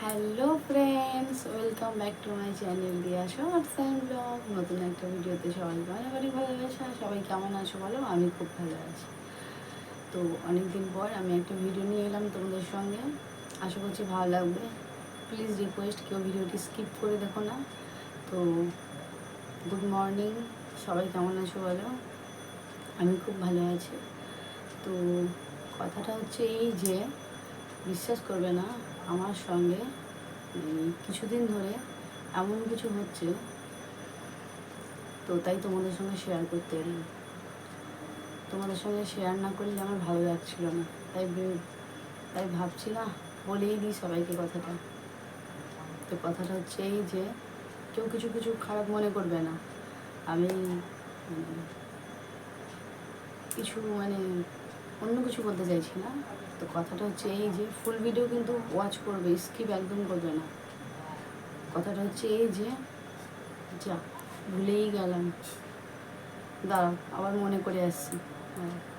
Hello friends welcome back to my channel Diya shorts and blog নতুন একটা ভিডিওতে সবাইকে অনেক অনেক ভালোবাসা। সবাই কেমন আছো বলো? আমি খুব ভালো আছি। তো অনেক দিন পর আমি একটা ভিডিও নিয়ে এলাম তোমাদের সঙ্গে। আশা করছি ভালো লাগবে। প্লিজ রিকোয়েস্ট কেউ ভিডিওটি স্কিপ করে দেখো না। তো গুড মর্নিং সবাই কেমন আছো বলো? আমি খুব ভালো আছি। তো কথাটা হচ্ছে এই যে বিশ্বাস করবে না আমার সঙ্গে। কিছুদিন ধরে এমন কিছু হচ্ছে, তো তাই তোমাদের সঙ্গে শেয়ার করতে এলাম। তোমাদের সঙ্গে শেয়ার না করলে আমার ভালো লাগছিল না। তাই তাই ভাবছি না বলেই দিই সবাইকে কথাটা। তো কথাটা হচ্ছে এই যে, কেউ কিছু কিছু খারাপ মনে করবে না। আমি কিছু মানে অন্য কিছু বলতে চাইছি না। তো কথাটা হচ্ছে এই যে ফুল ভিডিও কিন্তু ওয়াচ করবে স্কিপ একদম করবে না। কথাটা হচ্ছে এই যে, যা, ভুলেই গেলাম। দাঁড়াও, আবার মনে করে আসছি। হ্যাঁ